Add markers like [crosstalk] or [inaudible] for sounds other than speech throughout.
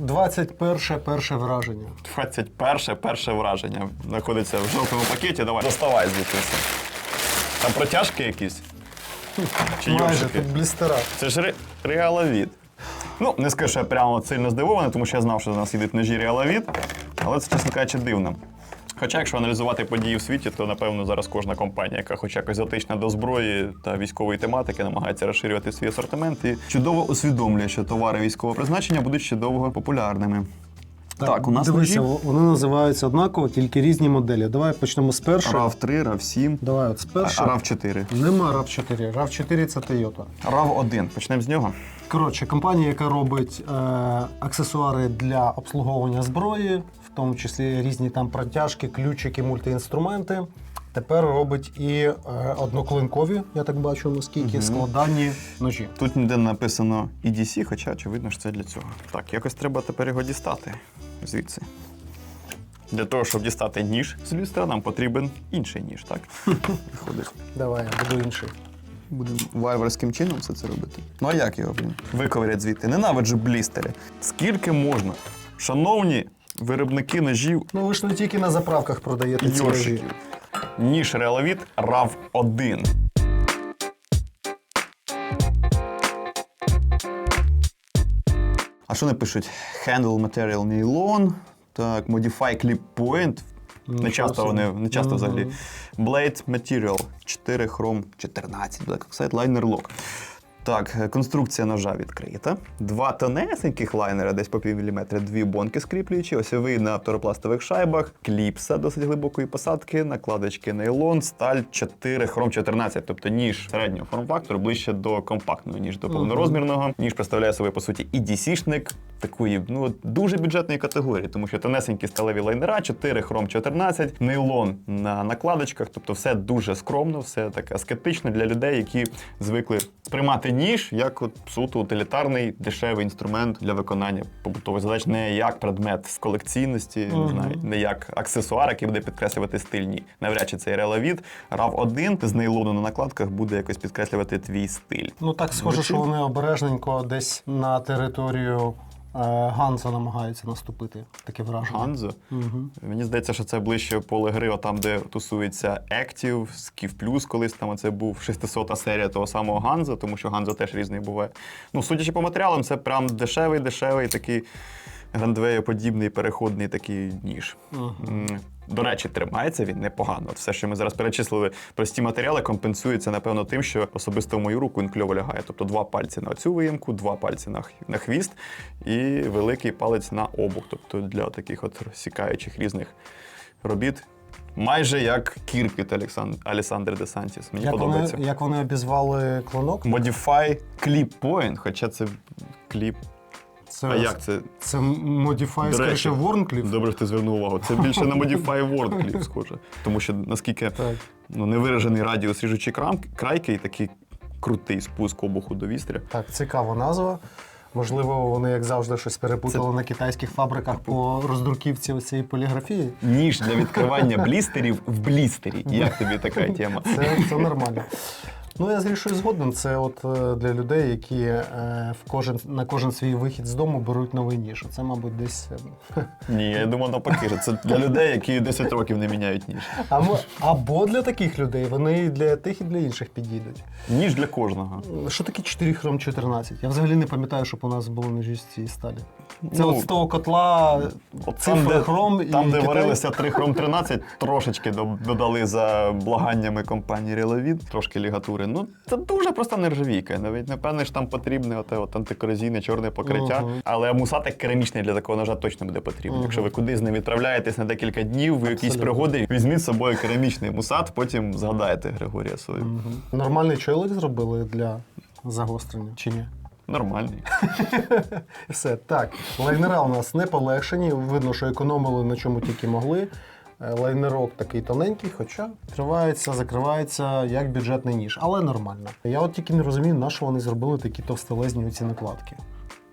21 перше враження. 21 перше враження. Знаходиться в жовтому пакеті. Давай, доставай звідти все. Там протяжки якісь? Чи Майже йоршики? тут блістера. Це ж ре- реаловід. Ну, не скажу, що я прямо сильно здивований, тому що я знав, що до нас їдуть ножі реаловід, але це, чесно кажучи, дивно. Хоча, якщо аналізувати події в світі, то напевно зараз кожна компанія, яка хоч якось затична до зброї та військової тематики, намагається розширювати свій асортимент і чудово усвідомлює, що товари військового призначення будуть ще довго популярними. Так, у нас дивися, ножі. вони називаються однаково, тільки різні моделі. Давай почнемо з першої. RAV 3, RAV 7, Давай, от з першої. RAV 4. Нема RAV 4. RAV 4 це Toyota. RAV 1. Почнемо з нього. Коротше, компанія, яка робить е, аксесуари для обслуговування зброї, в тому числі різні там протяжки, ключики, мультиінструменти. Тепер робить і е, одноклинкові, я так бачу, наскільки складанні ножі. Тут ніде написано EDC, хоча очевидно, що це для цього. Так, якось треба тепер його дістати звідси. Для того, щоб дістати ніж з люстра, нам потрібен інший ніж, так? [laughs] Виходить. Давай, я буду інший. Будемо варварським чином все це робити. Ну а як його, блін? Виковирять звідти. Ненавиджу блістери. Скільки можна? Шановні виробники ножів Ну ви ж не тільки на заправках продаєте ці ножі. Йоршиків. Ніж Реаловід RAV 1. А що не пишуть? Handle Material Nylon. Так, Modify Clip Point. Не Нічого часто собі. вони, не часто взагалі. Blade Material 4 Chrome 14. Black Oxide Liner Lock. Так, е, конструкція ножа відкрита. Два тонесеньких лайнера, десь по пів міліметра, дві бонки скріплюючі, осьовий на фторопластових шайбах, кліпса досить глибокої посадки, накладочки нейлон, сталь 4, хром 14, тобто ніж середнього форм-фактору ближче до компактного, ніж до повнорозмірного. Ніж представляє собою, по суті, і DC-шник такої ну, дуже бюджетної категорії, тому що тонесенькі сталеві лайнера, 4 хром 14, нейлон на накладочках, тобто все дуже скромно, все таке аскетично для людей, які звикли сприймати ніж як от суто утилітарний дешевий інструмент для виконання побутових задач, не як предмет з колекційності, не знаю, не як аксесуар, який буде підкреслювати стиль. Ні. Навряд чи цей релавід. RAV 1 з нейлону на накладках буде якось підкреслювати твій стиль. Ну так схоже, що вони обережненько десь на територію Ганза намагається наступити. Таке враження. Ганзо. Мені здається, що це ближче поле гри, там, де тусується Ектів, Скіф Плюс, колись там це був 600 серія того самого Ганзо, тому що Ганзо теж різний буває. Ну, судячи по матеріалам, це прям дешевий, дешевий такий грандвеєподібний переходний такий ніж. М, До речі, тримається він непогано. От все, що ми зараз перечислили, прості матеріали компенсуються, напевно, тим, що особисто в мою руку він кльово лягає. Тобто два пальці на цю виїмку, два пальці на, х- на хвіст і великий палець на обух. Тобто для таких от розсікаючих різних робіт. Майже як кірпіт Александр Де Сантіс. Мені Як вони, подобається. як вони обізвали клинок? Modify Clip Point, хоча це кліп. Це, А як це? Це Modify, скоріше, Ворнкліф. Добре, що ти звернув увагу. Це більше на Modify Word схоже. Тому що наскільки Так. ну, невиражений радіус ріжучі крайки і такий крутий спуск обуху до вістря. Так, цікава назва. Можливо, вони, як завжди, щось перепутали на китайських фабриках по роздруківці цієї поліграфії. Ніж для відкривання блістерів в блістері. Як тобі така тема? Це, це нормально. Ну, я з Рішою згоден. Це от е, для людей, які е, в кожен, на кожен свій вихід з дому беруть новий ніж. Це, мабуть, десь. е, [laughs] Ні, я думаю, навпаки, що це для людей, які 10 років не міняють ніж. Або, або для таких людей. Вони і для тих, і для інших підійдуть. Ніж для кожного. Що таке 4 хром 14? Я взагалі не пам'ятаю, щоб у нас були ножі з цієї сталі. Це Ну, от з того котла От цифра хром і там, де Китай. варилися 3 хром 13, трошечки додали за благаннями компанії Реловід, трошки лігатури. Ну, це дуже проста нержавійка. Навіть напевне ж там потрібне оте от антикорозійне чорне покриття. Мгм. Але мусатик керамічний для такого ножа точно буде потрібен. Якщо ви кудись не відправляєтесь на декілька днів, ви якісь пригоди, візьміть з собою керамічний мусат, потім згадаєте Григорія свою. Мгм. Нормальний чоловік зробили для загострення, чи ні? Нормальний. [laughs] Все, так. Лайнера у нас не полегшені. Видно, що економили на чому тільки могли. Е, Лайнерок такий тоненький, хоча тривається, закривається як бюджетний ніж, але нормально. Я от тільки не розумію, на що вони зробили такі товстелезні оці накладки.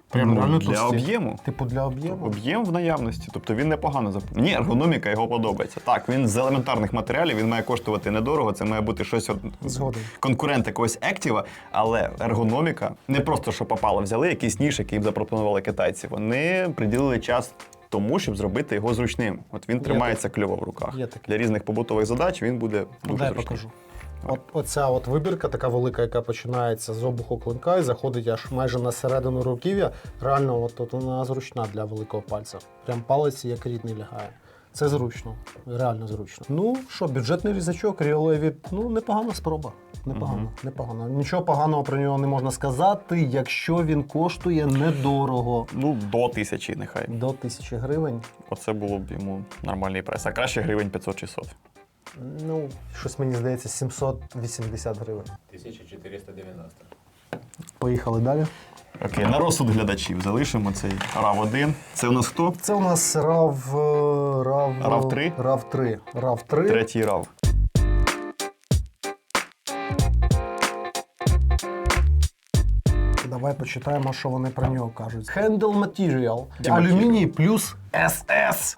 Прям Ну, реально для об'єму. Типу для об'єму. Об'єм в наявності, тобто він непогано зап... Мені ергономіка його подобається. Так, він з елементарних матеріалів, він має коштувати недорого, це має бути щось от... Згоден. конкурент якогось Activa, але ергономіка не просто що попало, взяли якийсь ніж, який їм запропонували китайці. Вони приділили час. Тому, щоб зробити його зручним. От він тримається кльово в руках. Є таке. Для різних побутових задач він буде Ну, дуже дай зручним. покажу. От, оця от вибірка така велика, яка починається з обуху клинка і заходить аж майже на середину руків'я. Реально, от, от вона зручна для великого пальця. Прям палець як рідний лягає. Це зручно, реально зручно. Ну що, бюджетний різачок, Ріолевіт, ну непогана спроба. Непогано, Мгм. непогано. Нічого поганого про нього не можна сказати, якщо він коштує недорого. Ну, до тисячі нехай. До тисячі гривень. Оце було б йому нормальний прайс. А краще гривень 500-600. Ну, щось мені здається, 780 гривень. 1490. Поїхали далі. Окей, на розсуд глядачів залишимо цей рав 1. Це у нас хто? Це у нас рав. Рав, RAV... RAV 3? Рав 3. Рав 3. Третій RAV. Давай почитаємо, що вони про нього кажуть. Handle Material. Алюміній плюс SS.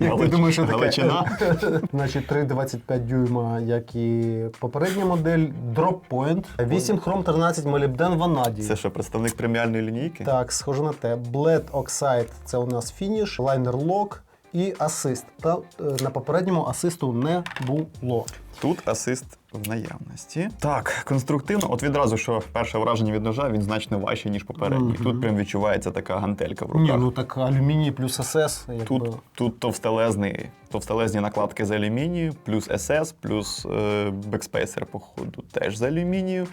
Як ти думаєш, що таке? Значить, 3,25 дюйма, як і попередня модель. Drop Point. 8 хром 13 молібден ванадій. Це що, представник преміальної лінійки? Так, схоже на те. Bled Oxide – це у нас фініш, лайнер лок і асист. Та е, на попередньому асисту не було. Тут асист в наявності. Так, конструктивно. От відразу, що перше враження від ножа, він значно важчий, ніж попередній. Мгм. Тут прям відчувається така гантелька в руках. Ні, ну так алюміній плюс СС. Тут, тут товстелезний, товстелезні накладки з алюмінію, плюс SS, плюс е, бекспейсер, походу, теж з алюмінію.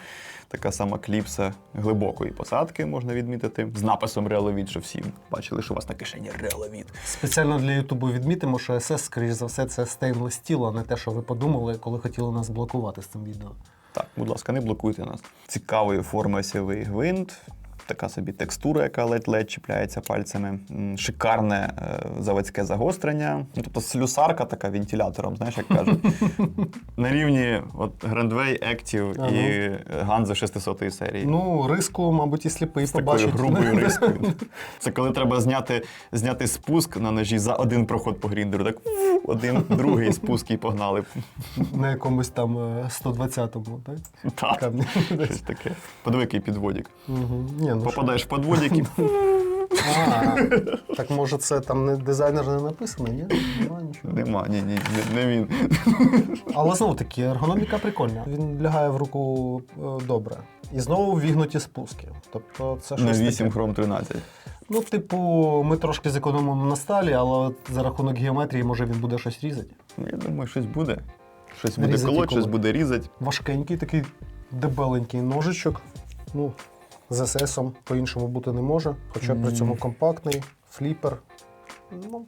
Така сама кліпса глибокої посадки можна відмітити. З написом Реаловід, що всі бачили, що у вас на кишені Реаловід. Спеціально для Ютубу відмітимо, що СС, скоріш за все, це стейнлес стіл, а не те, що ви подумали, коли хотіли нас блокувати з цим відео. Так, будь ласка, не блокуйте нас. Цікавої форми осьовий гвинт. Така собі текстура, яка ледь-ледь чіпляється пальцями. Шикарне е, заводське загострення. Ну, тобто слюсарка така вентилятором, знаєш, як кажуть. [laughs] На рівні от Grandway, Active і Ганзо 600 серії. Ну, риску, мабуть, і сліпий з такою грубою [laughs] рискою. Це коли треба зняти, зняти спуск на ножі за один проход по гріндеру. Так один, другий спуск і погнали. На якомусь там е, 120-му, так? Так, Камні. щось таке. Подиви, який підводик. Мгм. Ні, ну, що? Попадаєш в подводик і [laughs] А, так може це там не дизайнер не написано, ні? Нема нічого. Нема, ні, ні, не, не він. Але знову таки, ергономіка прикольна. Він лягає в руку е, добре. І знову вігнуті спуски. Тобто це На щось 8 таке. хром 13. Ну, типу, ми трошки зекономимо на сталі, але от за рахунок геометрії, може він буде щось різати. Ну, Я думаю, щось буде. Щось буде Різати колоть, щось колоть. буде різати. Важкенький такий дебеленький ножичок. Ну, з ССом по-іншому бути не може. Хоча при цьому компактний, фліпер. Ну,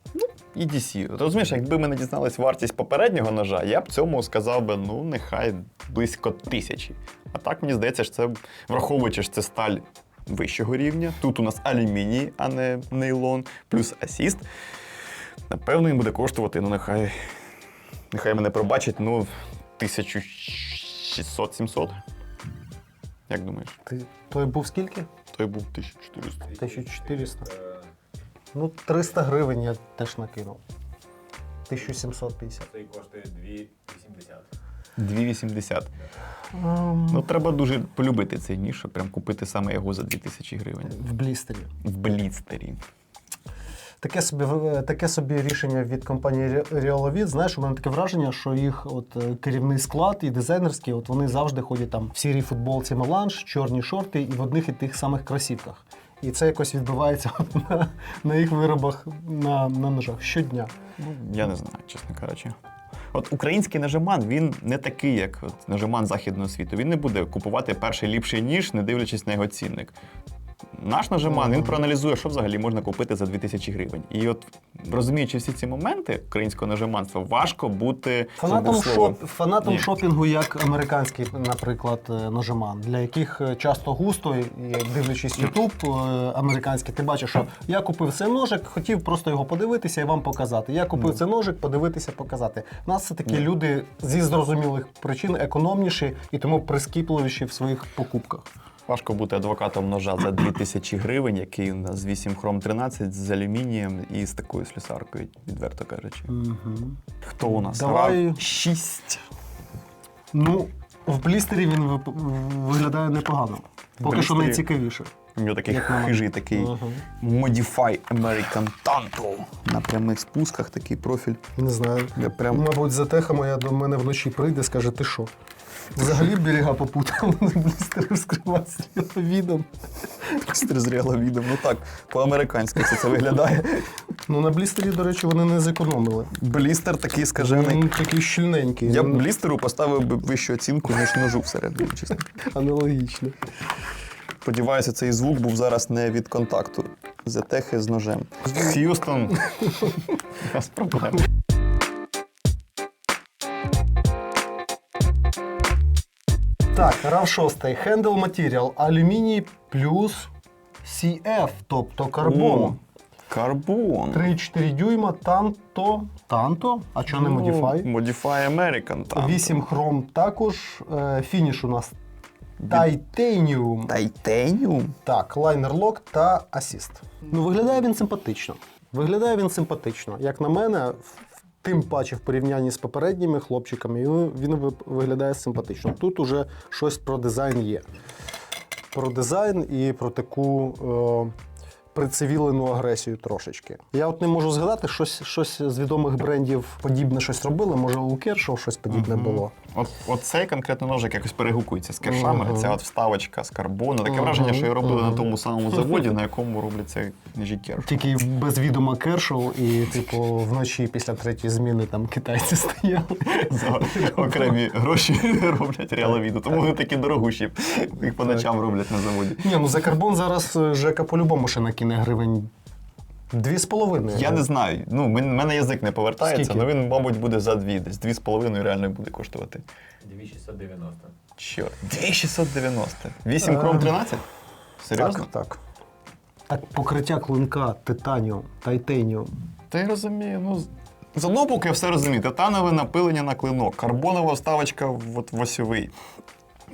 І DC. Розумієш, якби ми не дізнались вартість попереднього ножа, я б цьому сказав би, ну, нехай близько тисячі. А так мені здається, що це, враховуючи, що це сталь вищого рівня. Тут у нас алюміній, а не нейлон, плюс асіст. Напевно, він буде коштувати, ну, нехай. Нехай мене пробачать, ну, 1600-700. Як думаєш? ти, той був скільки? Той був 1400. 1400. Ну, 300 гривень я теж накинув. 1750. Цей коштує 280. 280. Ем, Ну, треба дуже полюбити цей ніж, щоб прям купити саме його за 2000 гривень. в блістері. В блістері. Таке собі, таке собі рішення від компанії Re- Realovid. Знаєш, у мене таке враження, що їх от е, керівний склад і дизайнерський, от вони завжди ходять там в сірій футболці Меланж, чорні шорти і в одних і тих самих кросівках. І це якось відбувається [laughs] на, на їх виробах на, на ножах щодня. Ну, я не знаю, чесно кажучи. От український нажиман, він не такий, як от нажиман західного світу. Він не буде купувати перший ліпший ніж, не дивлячись на його цінник. Наш нажиман він проаналізує, що взагалі можна купити за 2000 гривень. І от розуміючи всі ці моменти українського нажиманства, важко бути Фанатом, шоп, фанатом Ні. шопінгу, як американський, наприклад, е, нажиман, для яких е, часто густо, дивлячись Ютуб е, американський, ти бачиш, що я купив цей ножик, хотів просто його подивитися і вам показати. Я купив цей ножик, подивитися, показати. У нас це такі Ні. люди зі зрозумілих причин економніші і тому прискіпливіші в своїх покупках. Важко бути адвокатом ножа за 2000 гривень, який у нас з 8 хром 13 з алюмінієм і з такою слюсаркою, відверто кажучи. Угу. Хто у нас? Давай. Рав 6. Ну, в блістері він вип- виглядає непогано. Поки що найцікавіше. У нього такий Як хижий такий Ага. Modify American Tanto. На прямих спусках такий профіль. Не знаю. Я прям Мабуть, затеха моя до мене вночі прийде, скаже, ти що? Взагалі берега попутав, [laughs] блістери вскривати з відом. стрізріла відом. Ну так, по-американськи все це виглядає. Ну, на блістері, до речі, вони не зекономили. Блістер такий скажений. Він такий щільненький. Я б блістеру поставив би вищу оцінку, ніж ножу всередині, чесно. аналогічно. Сподіваюся, цей звук був зараз не від контакту. Затехи з ножем. Х'юстон. [laughs] У нас Так, RAV 6. Handle Material. Алюміній плюс CF, тобто карбон. Карбон. 3,4 дюйма, танто. Танто? А чого не Modify? Modify American. Там. 8 хром також. Е, Фініш у нас Titanium. Тайтеніум. Так, лайнер лок та асіст. Ну, виглядає він симпатично. Виглядає він симпатично. Як на мене, тим паче в порівнянні з попередніми хлопчиками, він, він ви- виглядає симпатично. Тут уже щось про дизайн є. Про дизайн і про таку е, прицивілену агресію трошечки. Я от не можу згадати, щось, щось з відомих брендів подібне щось робили. Може, у Кершоу щось подібне Мгм. було. От, от цей конкретно ножик якось перегукується з кершами. Мгм. Ця от вставочка з карбону. Таке Мгм. враження, що її робили на тому самому заводі, на якому робляться ножі керш. Тільки без відома Кершоу, і, типу, вночі після третьої зміни там китайці [laughs] стояли. За окремі гроші роблять реаловіду. Тому вони такі дорогущі. Їх по ночам роблять на заводі. Ні, ну за карбон зараз е, Жека по-любому ще накине гривень дві з половиною. Я не знаю. Ну, мене язик не повертається, Скільки? але він, мабуть, буде за дві. Десь дві з половиною реально буде коштувати. 2690. Що? 2690. 8 кром 13? Серйозно? Так, так. Так, покриття клинка, титаніум, тайтеніум. Та я розумію. Ну, з- з одного боку, я все розумію. Титанове напилення на клинок, карбонова вставочка в, от, в осьовий.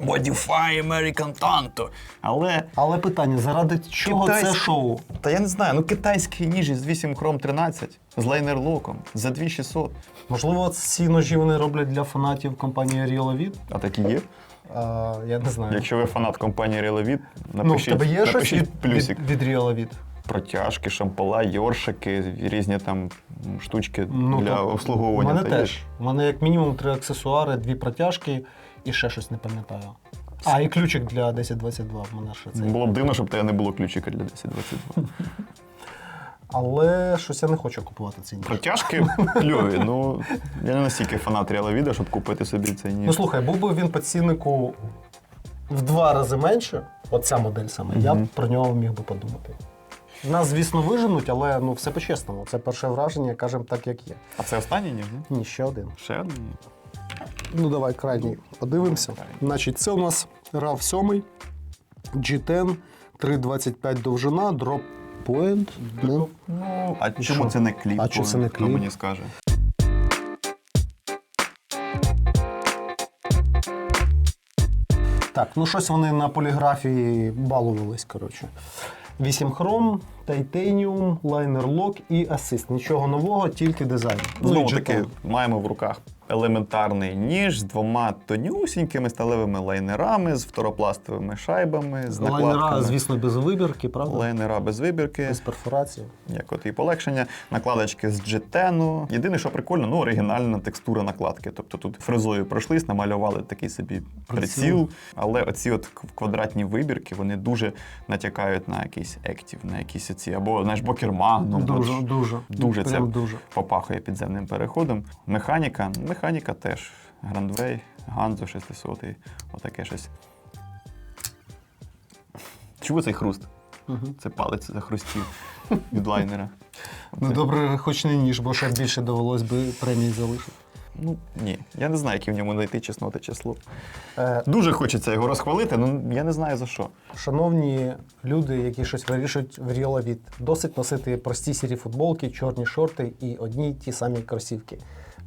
Modify American Tanto. Але, Але питання: заради чого це шоу? та я не знаю, ну китайський ніж із 8 кром 13 з лайнерлоком за 2600. Можливо, ці ножі вони роблять для фанатів компанії Riolavit? А такі є? А, я не знаю. Якщо ви фанат компанії Relovit, ну, в напишіть, тебе є щось напишіть від, плюсик. від, від Riolavit? Протяжки, шампала, йоршики, різні там м, штучки Ну, для то- обслуговування. У мене та є. теж. У мене як мінімум три аксесуари, дві протяжки і ще щось не пам'ятаю. А, і ключик для 1022 в мене ще це. Було б дивно, щоб в тебе не було ключика для 1022. Але щось я не хочу купувати цей ніж. Протяжки кльові. Ну я не настільки фанат Ріаловіда, щоб купити собі цей ніж. Ну слухай, був би він по ціннику в два рази менше, оця модель саме, я б про нього міг би подумати. Нас, звісно, виженуть, але ну все по-чесному. Це перше враження, кажемо так, як є. А це останній ніж? ні? Ні, ще один. Ще один? Ну, давай крайній подивимося. Значить, це у нас RAV 7, G10, 3,25 довжина, drop point. Ну, а чому це не кліп? А чи це не Хто мені скаже? Так, ну щось вони на поліграфії балувались, коротше. 8 хром, тайтеніум, лайнер лок і асист. Нічого нового, тільки дизайн. Ну, Знову таки, маємо в руках елементарний ніж з двома тонюсінькими сталевими лайнерами, з фторопластовими шайбами, з Лайнера, звісно, без вибірки, правда? Лайнера без вибірки. Без перфорації. Як от і полегшення, накладочки з джетену. Єдине, що прикольно, ну оригінальна текстура накладки. Тобто тут фрезою пройшлись, намалювали такий собі приціл, але оці от квадратні вибірки вони дуже натякають на якийсь ектів, на якісь оці, або знаєш, бокерма. Ну, дуже, дуже. дуже це дуже. попахує підземним переходом. Механіка, механіка теж. Грандвей, Ганзо 600, отаке щось. Чого цей хруст? Мгм. Це палець захрустів від лайнера. Ну добре, хоч не ніж, бо ще більше довелось би премії залишити. Ну ні, я не знаю, які в ньому знайти чесноти число. Е, Дуже хочеться його розхвалити, але я не знаю за що. Шановні люди, які щось вирішують в Ріолавіт, досить носити прості сірі футболки, чорні шорти і одні й ті самі кросівки.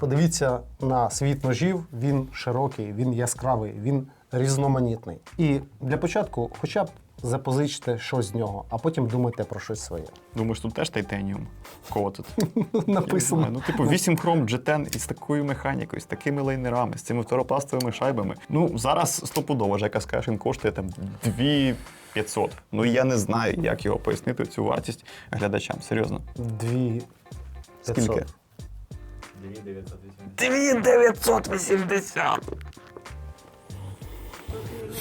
Подивіться на світ ножів, він широкий, він яскравий, він різноманітний. І для початку, хоча б запозичте щось з нього, а потім думайте про щось своє. Думаєш, тут теж титаніум? Кого тут? [laughs] Написано. Ну, типу, 8 хром G10 із такою механікою, з такими лайнерами, з цими второпластовими шайбами. Ну, зараз стопудово, Жека скаже, він коштує там 2500. Ну я не знаю, як його пояснити, цю вартість глядачам. Серйозно. Дві. Скільки? 500. 2980. 2980!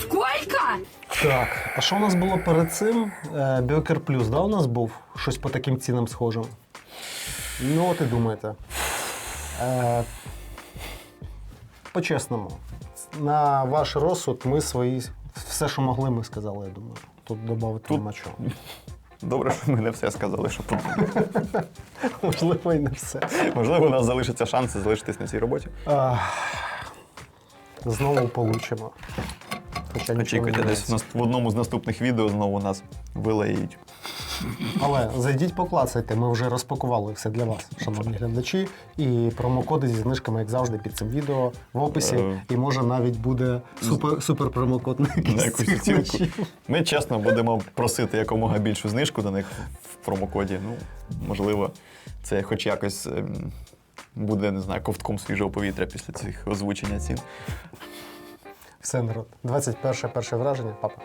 Сколько? Так, а що у нас було перед цим? Е, Біокер Плюс, да, у нас був? Щось по таким цінам схожим. Ну, от і думаєте. Е, по-чесному, на ваш розсуд ми свої. Все, що могли, ми сказали, я думаю. Тут додати нема чого. Добре, що ми не все сказали, що тут. [laughs] Можливо, і не все. Можливо, у нас залишиться шанси залишитись на цій роботі. Знову получимо. Хоча нічого не Очікуйте, десь в нас- в одному з наступних відео знову нас вилають. Але зайдіть, поклацайте, ми вже розпакували все для вас, шановні глядачі. І промокоди зі знижками, як завжди, під цим відео в описі. Е. І може навіть буде супер, супер промокод на на якусь цих мечів. Ми чесно будемо просити якомога більшу знижку до них в промокоді. Ну, можливо, це хоч якось ем, буде, не знаю, ковтком свіжого повітря після цих озвучення цін. Все народ. 21 перше враження, папа.